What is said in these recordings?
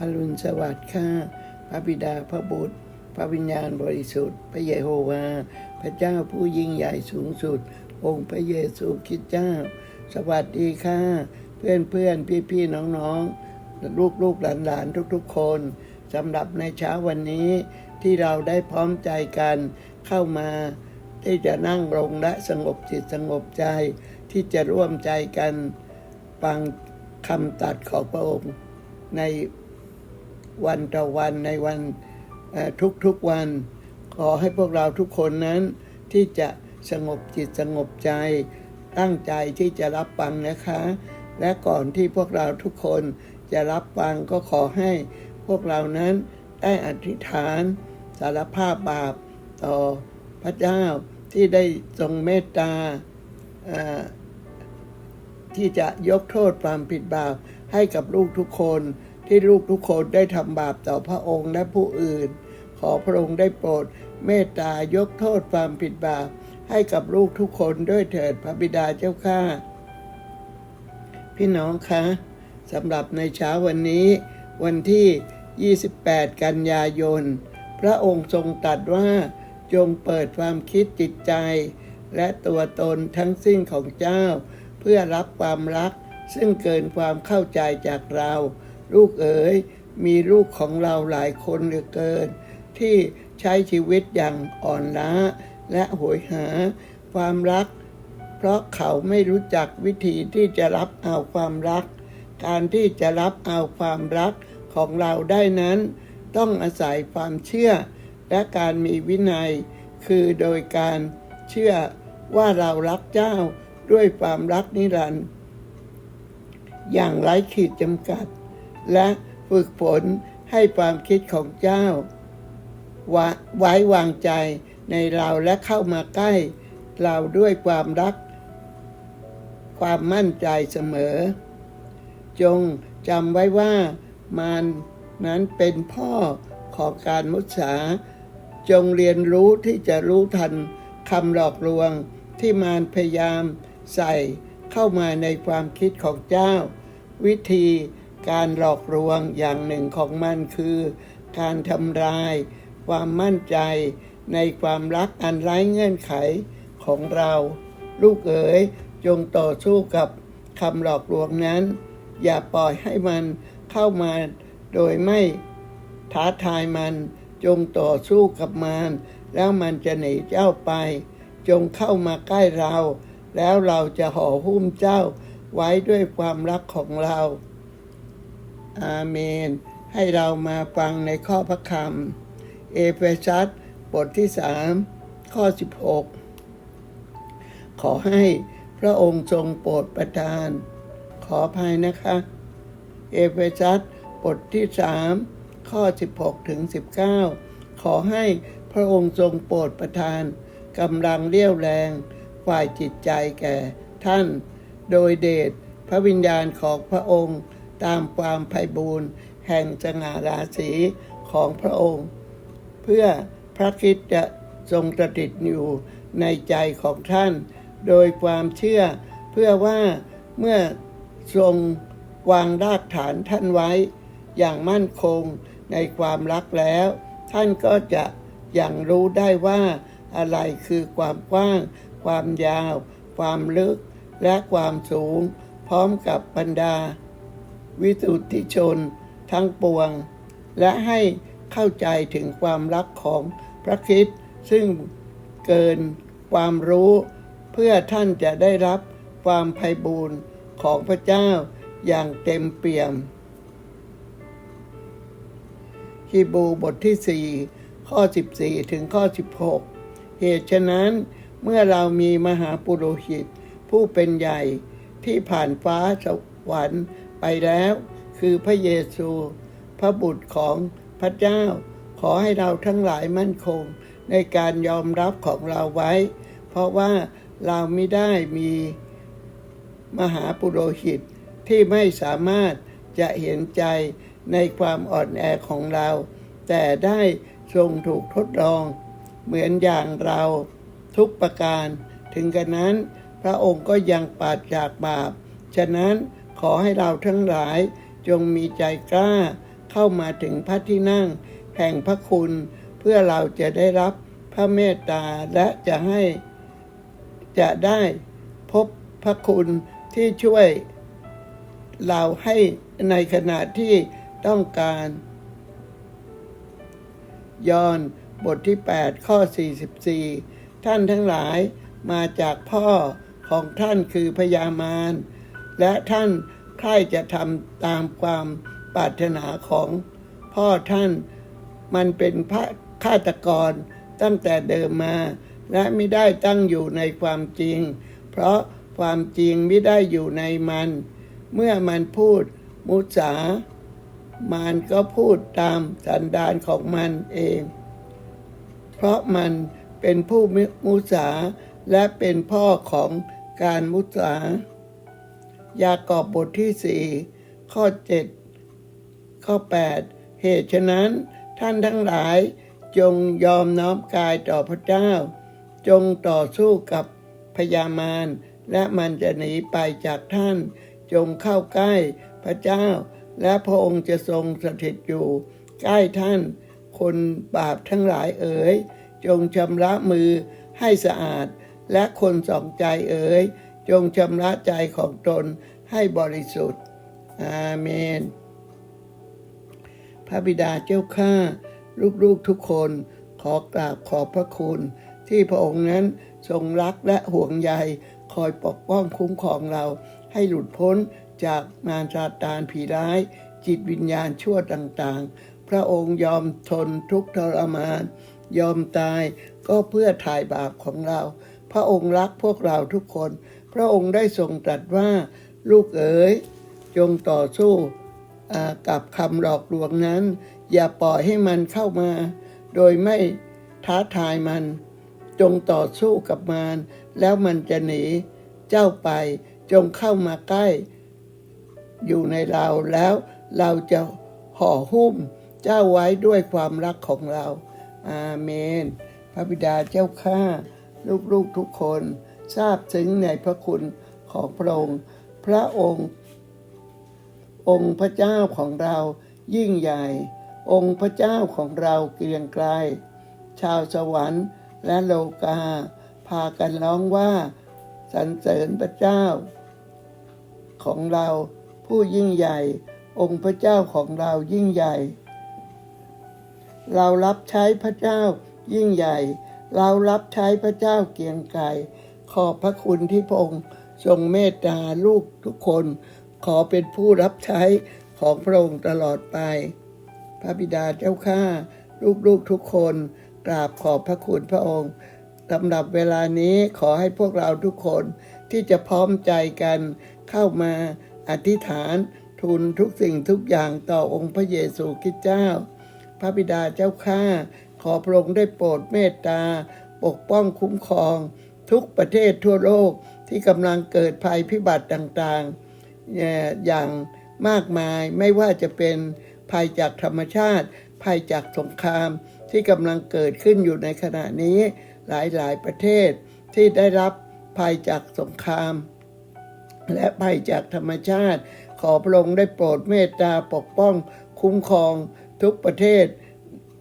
อรุณสวัสดิ์ค่ะพระบิดาพระบุตร พระวิญญาณบริสุทธิ์ พระเยโฮวา พระเจ้าผู้ยิ่งใหญ่สูงสุด องค์พระเยซูคริสต์เจ้า สวัสดีค่ะ เพื่อนเพื่อนพี่พี่ๆน้องลูกลูกหลานหลานทุกๆ คนสำหรับในเช้าวันนี้ที่เราได้พร้อมใจกันเข้ามาที่จะนั่งลงและสงบจิตสงบใจ ที่จะร่วมใจกันฟังคำตัดของพระองค์ใน วันต่อวันในวันทุกๆวัน ขอให้พวกเราทุกคนนั้น ที่จะสงบจิตสงบใจ ตั้งใจที่จะรับฟังนะคะ และก่อนที่พวกเราทุกคนจะรับฟังก็ขอให้พวกเรานั้นได้อธิษฐานสารภาพบาปต่อพระเจ้าที่ได้ทรงเมตตาที่จะยกโทษความผิดบาปให้กับลูกทุกคน ที่ลูกทุกคนได้ทำบาปต่อพระองค์และผู้อื่น ขอพระองค์ได้โปรด เมตตายกโทษความผิดบาป ให้กับลูกทุกคนด้วยเถิดพระบิดาเจ้าข้าพี่น้องคะสำหรับในเช้าวันนี้ วันที่ 28 กันยายน พระองค์ทรงตรัสว่าจงเปิดความคิดจิตใจ และตัวตนทั้งสิ้นของเจ้า เพื่อรับความรักซึ่งเกินความเข้าใจจากเรา ลูกเอ๋ยมีลูกของเราหลายคนเหลือเกิน ที่ใช้ชีวิตอย่างอ่อนล้า และโหยหาความรัก เพราะเขาไม่รู้จักวิธีที่จะรับเอาความรัก การที่จะรับเอาความรักของเราได้นั้น ต้องอาศัยความเชื่อ และการมีวินัย คือโดยการเชื่อว่าเรารักเจ้าด้วยความรักนิรันดร์อย่างไร้ขีดจำกัด และฝึกฝนให้ความคิดของเจ้าวไว้วางใจในเราและเข้ามาใกล้ เราด้วยความรัก ความมั่นใจเสมอ จงจำไว้ว่ามันนั้นเป็นพ่อของการมุสา จงเรียนรู้ที่จะรู้ทันคำหลอกลวงที่มารพยายามใส่เข้ามาในความคิดของเจ้า วิธี การหลอกลวงอย่างหนึ่งของมันคือ การทำลาย ความมั่นใจในความรักอันไร้เงื่อนไขของเรา ลูกเอ๋ยจงต่อสู้กับคำหลอกลวงนั้น อย่าปล่อยให้มันเข้ามาโดยไม่ท้าทายมัน จงต่อสู้กับมัน แล้วมันจะหนีเจ้าไป จงเข้ามาใกล้เรา แล้วเราจะห่อหุ้มเจ้าไว้ด้วยความรักของเรา อาเมน ให้เรามาฟังในข้อพระคำเอเฟซัสบทที่สามข้อ 16 ขอให้พระองค์ทรงโปรดประทาน ขอภัยนะคะ เอเฟซัสบทที่สามข้อ 16 ถึง 19 ขอให้พระองค์ทรงโปรดประทานกำลังเรี่ยวแรงฝ่ายจิตใจแก่ท่าน โดยเดชพระวิญญาณของพระองค์ ตามความไพบูรณ์แห่งสง่าราศีของพระองค์ เพื่อพระคิดจะทรงสถิตอยู่ในใจของท่าน โดยความเชื่อเพื่อว่าเมื่อทรงวางรากฐานท่านไว้ อย่างมั่นคงในความรักแล้ว ท่านก็จะอย่างรู้ได้ว่าอะไรคือความกว้าง ความยาว ความลึกและความสูง พร้อมกับบรรดา วิสุทธิชนทั้งปวง และให้เข้าใจถึงความรักของพระคริสต์ซึ่งเกินความรู้ เพื่อท่านจะได้รับความไพบูรณ์ของพระเจ้าอย่างเต็มเปี่ยมฮีบูบทที่ 4 ข้อ 14 ถึงข้อ 16 เหตุฉะนั้นเมื่อเรามีมหาปุโรหิต ผู้เป็นใหญ่ที่ผ่านฟ้าสวรรค์ ไปแล้ว คือพระเยซู พระบุตรของพระเจ้า ขอให้เราทั้งหลายมั่นคง ในการยอมรับของเราไว้ เพราะว่าเราไม่ได้มีมหาปุโรหิตที่ไม่สามารถจะเห็นใจในความอ่อนแอของเรา แต่ได้ทรงถูกทดลอง เหมือนอย่างเราทุกประการ ถึงกระนั้นพระองค์ก็ยังปราศจากบาป ฉะนั้น ขอให้เราทั้งหลายจงมีใจกล้า เข้ามาถึงพระที่นั่ง แห่งพระคุณ เพื่อเราจะได้รับพระเมตตาและจะให้จะได้พบพระคุณที่ช่วย เราให้ในขณะที่ต้องการ ยอนบทที่ 8 ข้อ 44 ท่านทั้งหลายมาจากพ่อของท่านคือพญามาร และท่านใครจะทำตามความปรารถนาของพ่อท่านมันเป็นพระฆาตกรตั้งแต่เดิมมา และไม่ได้ตั้งอยู่ในความจริง เพราะความจริงไม่ได้อยู่ในมัน เมื่อมันพูดมุสามันก็พูดตามสันดานของมันเอง เพราะมันเป็นผู้มุสาและเป็นพ่อของการมุสา ยากอบบทที่สี่ข้อเจ็ดข้อ 8 เหตุฉะนั้นท่านทั้งหลายจงยอมน้อมกายต่อพระเจ้า จงต่อสู้กับพยามารและมันจะหนีไปจากท่าน จงเข้าใกล้พระเจ้า และพระองค์จะทรงสถิตอยู่ ใกล้ท่าน คนบาปทั้งหลายเอ๋ยจงชำระมือให้สะอาด และคนสองใจเอ๋ย จงชำระใจของตนให้บริสุทธิ์ อาเมน พระบิดาเจ้าข้าลูกๆทุกคนขอกราบขอบพระคุณ ที่พระองค์นั้นทรงรักและห่วงใยคอยปกป้องคุ้มครองเรา ให้หลุดพ้นจากมารซาตานผีร้าย จิตวิญญาณชั่วต่างๆ พระองค์ยอมทนทุกทรมาน ยอมตายก็เพื่อถ่ายบาปของเรา ระองค์รักพวกเราทุกคน พระองค์ได้ทรงตรัสว่าลูกเอ๋ย จงต่อสู้กับคำหลอกลวงนั้น อย่าปล่อยให้มันเข้ามา โดยไม่ท้าทายมัน จงต่อสู้กับมารแล้วมันจะหนีเจ้าไป จงเข้ามาใกล้ อยู่ในเราแล้วเราจะห่อหุ้มเจ้าไว้ด้วยความรักของเรา อาเมน พระบิดาเจ้าข้า ลูกๆทุกคนทราบซึ้งในพระคุณของพระองค์ พระองค์ องค์พระเจ้าของเรายิ่งใหญ่ องค์พระเจ้าของเราเกรียงไกรชาวสวรรค์และโลกา พากันร้องว่าสรรเสริญพระเจ้า ของเราผู้ยิ่งใหญ่ องค์พระเจ้าของเรายิ่งใหญ่ เรารับใช้พระเจ้ายิ่งใหญ่ เรารับใช้พระเจ้าเกียงไกรขอบพระคุณที่พงทรงเมตตาลูกทุกคน ขอเป็นผู้รับใช้ของพระองค์ตลอดไป พระบิดาเจ้าข้าลูกๆทุกคน กราบขอบพระคุณพระองค์สำหรับเวลานี้ขอให้พวกเราทุกคนที่จะพร้อมใจกันเข้ามาอธิษฐานทูลทุกสิ่งทุกอย่างต่อองค์พระเยซูคริสต์เจ้า พระบิดาเจ้าข้า อพระองค์ได้โปรดเมตตา ปกป้องคุ้มครอง ทุกประเทศทั่วโลกที่กำลังเกิดภัยพิบัติต่างๆเอ่ออย่างมากมายไม่ว่าจะเป็นภัยจากธรรมชาติ ภัยจากสงครามที่กำลังเกิดขึ้นอยู่ในขณะนี้หลายๆประเทศที่ได้รับภัยจากสงคราม และภัยจากธรรมชาติ ขอพระองค์ได้โปรดเมตตาปกป้องคุ้มครองทุกประเทศ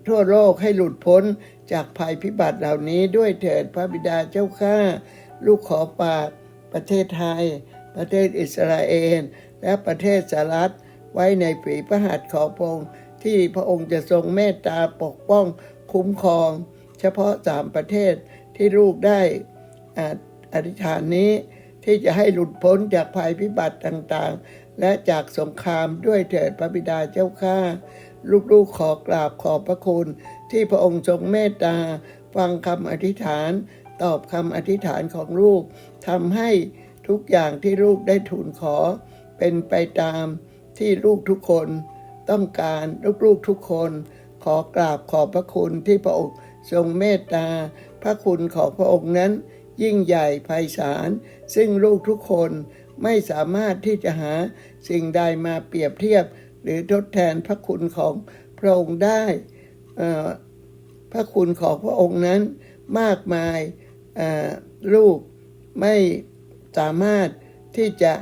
ทั่วโลกให้หลุดพ้นจากภัยพิบัติเหล่านี้ด้วยเถิดพระบิดาเจ้าข้าลูกขอฝากประเทศไทย ประเทศอิสราเอล และประเทศสหรัฐไว้ในฝีพระหัตถ์ของพระองค์ที่พระองค์จะทรงเมตตาปกป้องคุ้มครอง เฉพาะสามประเทศที่ลูกได้อ่าอธิษฐานนี้ ที่จะให้หลุดพ้นจากภัยพิบัติต่างๆ และจากสงครามด้วยเถิดพระบิดาเจ้าข้าลูกๆขอกราบขอบพระคุณ ที่พระองค์ทรงเมตตา ฟังคำอธิษฐาน ตอบคำอธิษฐานของลูกทำให้ทุกอย่างที่ลูกได้ทูลขอ เป็นไปตามที่ลูกทุกคนต้องการลูกๆทุกคน ขอกราบขอบพระคุณที่พระองค์ทรงเมตตา พระคุณของพระองค์นั้น ยิ่งใหญ่ไพศาลซึ่งลูกทุกคนไม่สามารถที่จะหาสิ่งใดมาเปรียบเทียบ หรือทดแทนพระคุณของพระองค์ได้พระคุณของพระองค์นั้นมากมายลูกไม่สามารถที่จะ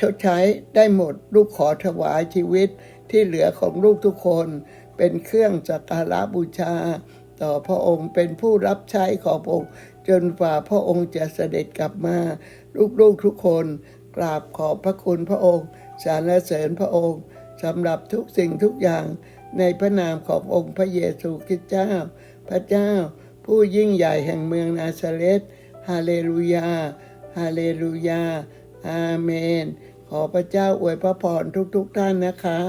ชดใช้ได้หมดลูกขอถวายชีวิตที่เหลือของลูกทุกคนเป็นเครื่องสักการะบูชา ต่อพระองค์เป็นผู้รับใช้ของพระองค์ จนฝ่าพระองค์จะเสด็จกลับมาลูกๆทุกคนกราบขอบพระคุณพระองค์สรรเสริญพระองค์สำหรับทุกสิ่งทุกอย่างในพระนามขององค์พระเยซูคริสต์เจ้า พระเจ้า ผู้ยิ่งใหญ่แห่งเมืองนาซาเรตฮาเลลูยา ฮาเลลูยา อาเมน ขอพระเจ้าอวยพระพรทุกๆท่านนะคะ